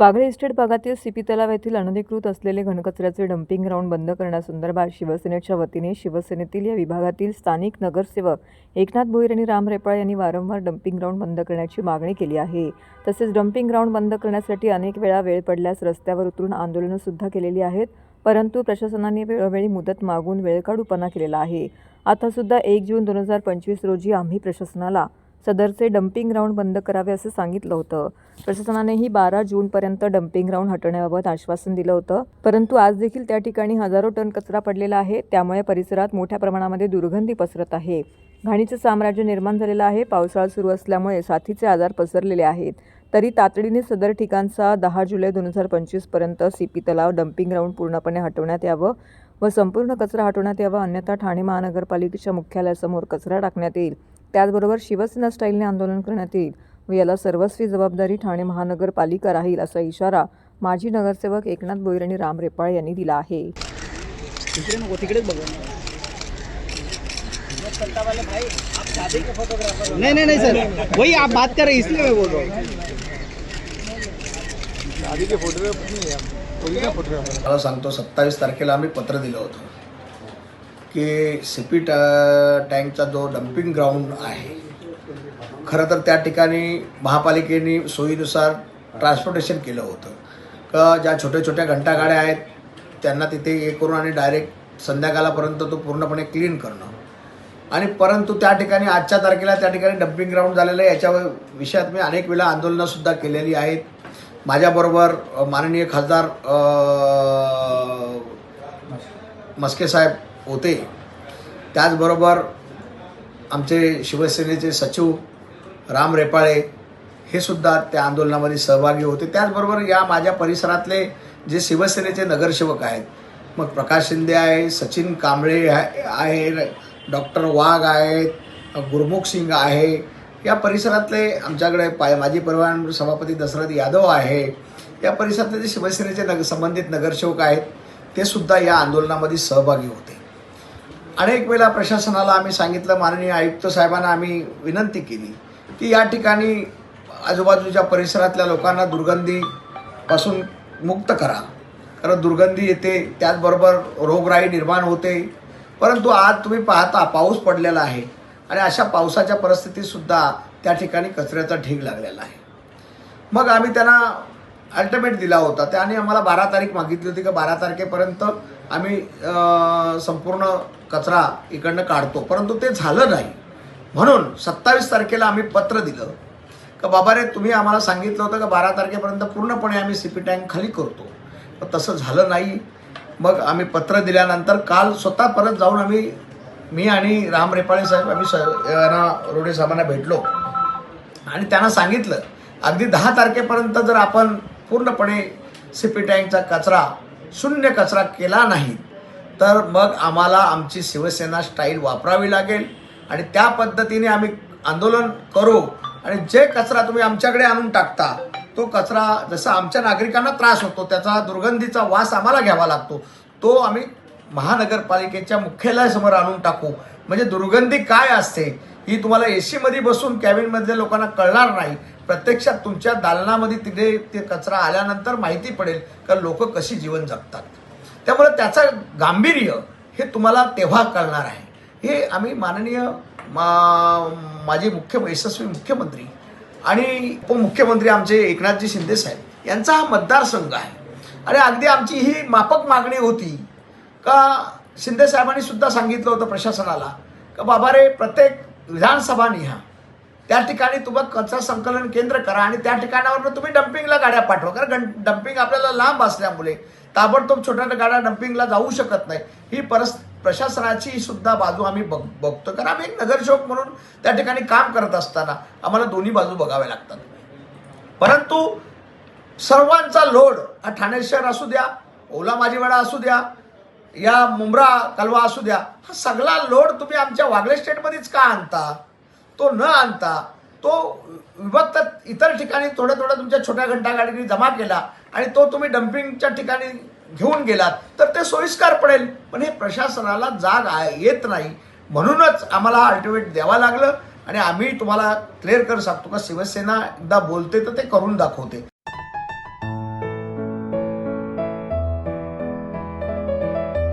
Wagle estate भागातील CP तलाव येथील अनधिकृत असलेले घनकचऱ्याचे डम्पिंग ग्राउंड बंद करण्यासंदर्भात शिवसेनेच्या वतीने शिवसेनेतील या विभागातील स्थानिक नगरसेवक एकनाथ भोईर आणि राम रेपाळ यांनी वारंवार डम्पिंग ग्राउंड बंद करण्याची मागणी केली आहे. तसेच डम्पिंग ग्राउंड बंद करण्यासाठी अनेक वेळा वेळ पडल्यास रस्त्यावर उतरून आंदोलनंसुद्धा केलेली आहेत परंतु प्रशासनाने वेळोवेळी मुदत मागून वेळकाढूपणा केलेला आहे. आतासुद्धा एक जून दोन हजार पंचवीस रोजी आम्ही प्रशासनाला सदरचे डम्पिंग ग्राउंड बंद करावे असं सांगितलं होतं. प्रशासनानेही बारा जूनपर्यंत डम्पिंग ग्राउंड हटवण्याबाबत आश्वासन दिलं होतं. परंतु आज देखील त्या ठिकाणी हजारो टन कचरा पडलेला आहे. त्यामुळे परिसरात मोठ्या प्रमाणामध्ये दुर्गंधी पसरत आहे. घाणीचं साम्राज्य निर्माण झालेलं आहे. पावसाळा सुरू असल्यामुळे साथीचे आजार पसरलेले आहेत. तरी तातडीने सदर ठिकाणचा दहा जुलै दोन हजार पंचवीसपर्यंत सीपी तलाव डम्पिंग ग्राउंड पूर्णपणे हटवण्यात यावं व संपूर्ण कचरा हटवण्यात यावा अन्यथा ठाणे महानगरपालिकेच्या मुख्यालयासमोर कचरा टाकण्यात येईल. त्याचबरोबर शिवसेना स्टाईलने आंदोलन करण्यात येईल व याला सर्वस्वी जबाबदारी ठाणे महानगरपालिका राहील असा इशारा माजी नगरसेवक एकनाथ भोईर आणि राम रेपाळ यांनी दिला आहे. तिकडे नको तिकडेच बघू. नहीं नहीं नहीं सर. वही आप बात कर रहे हैं. इसलिए मैं बोल रहा हूँ। मला सांगतो सत्तावीस तारखेला आम्ही पत्र दिलं होतं. की सिपी ट टँकचा जो डम्पिंग ग्राउंड आहे खरं तर त्या ठिकाणी महापालिकेने सोयीनुसार ट्रान्सपोर्टेशन केलं होतं. का ज्या छोट्या छोट्या घंटागाड्या आहेत त्यांना तिथे हे करून आणि डायरेक्ट संध्याकाळपर्यंत तो पूर्णपणे क्लीन करणं. आणि परंतु त्या ठिकाणी आजच्या तारखेला त्या ठिकाणी डम्पिंग ग्राउंड झालेलं आहे याच्या विषयात मी अनेक वेळा आंदोलनंसुद्धा केलेली आहेत. माझ्याबरोबर माननीय खासदार मस्के साहेब होते. त्याचबरोबर आमचे शिवसेनेचे सचिव राम रेपाळे हे सुद्धा त्या आंदोलनामध्ये सहभागी होते. त्याचबरोबर या माझ्या परिसरातले जे शिवसेनेचे नगरसेवक आहेत मग प्रकाश शिंदे आहे सचिन कांबळे आहे डॉक्टर वाघ आहेत गुरमुख सिंग आहे. या परिसरातले आमच्याकडे पाय माजी परिवहन सभापती दशरथ यादव आहे. या परिसरातले जे शिवसेनेचे नग संबंधित नगरसेवक आहेत ते सुद्धा या आंदोलनामध्ये सहभागी होते. अनेक वेळा प्रशासनाला आम्ही सांगितलं माननीय आयुक्त साहेबांना आम्ही विनंती केली. की या ठिकाणी आजूबाजूच्या परिसरातल्या लोकांना दुर्गंधीपासून मुक्त करा. कारण दुर्गंधी येते त्याचबरोबर रोगराई निर्माण होते. परंतु आज तुम्ही पाहता पाऊस पडलेला आहे आणि अशा पावसाच्या परिस्थितीतसुद्धा त्या ठिकाणी कचऱ्याचा ढीग लागलेला आहे. मग आम्ही त्यांना अल्टिमेट दिला होता. त्याने आम्हाला बारा तारीख मागितली होती की बारा तारखेपर्यंत आम्ही संपूर्ण कचरा इकडनं काढतो. परंतु ते झालं नाही. म्हणून सत्तावीस तारखेला आम्ही पत्र दिलं. का बाबा रे तुम्ही आम्हाला सांगितलं होतं का बारा तारखेपर्यंत पूर्णपणे आम्ही सी पी टँक खाली करतो. पण तसं झालं नाही. मग आम्ही पत्र दिल्यानंतर काल स्वतः परत जाऊन आम्ही मी आणि राम रेपाळे साहेब आम्ही स रोडे साहेबांना भेटलो. आणि त्यांना सांगितलं अगदी दहा तारखेपर्यंत जर आपण पूर्णपणे सिपी टँकचा कचरा शून्य कचरा केला नाही तर मग आम्हाला आमची शिवसेना स्टाईल वापरावी लागेल. आणि त्या पद्धतीने आम्ही आंदोलन करू. आणि जे कचरा तुम्ही आमच्याकडे आणून टाकता तो कचरा जसा आमच्या नागरिकांना त्रास होतो त्याचा दुर्गंधीचा वास आम्हाला घ्यावा लागतो. तो आम्ही महानगरपालिकेच्या मुख्यालयासमोर आणून टाकू. म्हणजे दुर्गंधी काय असते? ही तुम्हाला ए सीमध्ये बसून कॅबिनमधल्या लोकांना कळणार नाही. प्रत्यक्षात तुमच्या दालनामध्ये तिथे ते कचरा आल्यानंतर माहिती पडेल का लोक कशी जीवन जगतात. त्यामुळे त्याचं गांभीर्य हे तुम्हाला तेव्हा कळणार आहे. हे आम्ही माननीय मा माझे मुख्य यशस्वी मुख्यमंत्री आणि उपमुख्यमंत्री आमचे एकनाथजी शिंदे साहेब यांचा हा मतदारसंघ आहे. आणि अगदी आमची ही मापक मागणी होती का शिंदे साहेबांनी सुद्धा सांगितलं होतं प्रशासनाला का बाबा रे प्रत्येक विधानसभा निहा त्या ठिकाणी तुम्ही कचरा संकलन केंद्र करा आणि त्या ठिकाणावर तुम्ही डम्पिंगला गाड्या पाठवा. कारण डम्पिंग आपल्याला लांब असल्यामुळे ताबडतोब छोट्या गाड्या डम्पिंगला जाऊ शकत नाही. ही परस प्रशासनाची सुद्धा बाजू आम्ही बघ बघतो कारण आम्ही एक नगरसेवक म्हणून त्या ठिकाणी काम करत असताना आम्हाला दोन्ही बाजू बघाव्या लागतात. परंतु सर्वांचा लोड हा ठाणे शहर असू द्या ओला माझीवाडा असू द्या या मुंब्रा कलवा असू द्या हा सगळा लोड तुम्ही आमच्या वागळे स्टेटमध्येच का आणता? तो न आणता तो विभक्त इतर ठिकाणी थोड्या थोड्या तुमच्या छोट्या घंटा गाडीने जमा केला आणि तो तुम्ही डम्पिंगच्या ठिकाणी घेऊन गेलात तर ते सोयीस्कर पडेल. पण हे प्रशासनाला जाग आहे येत नाही. म्हणूनच आम्हाला अल्टिमेट द्यावं लागलं आणि आम्ही तुम्हाला क्लिअर कर सांगतो का? शिवसेना एकदा बोलते तर ते करून दाखवते.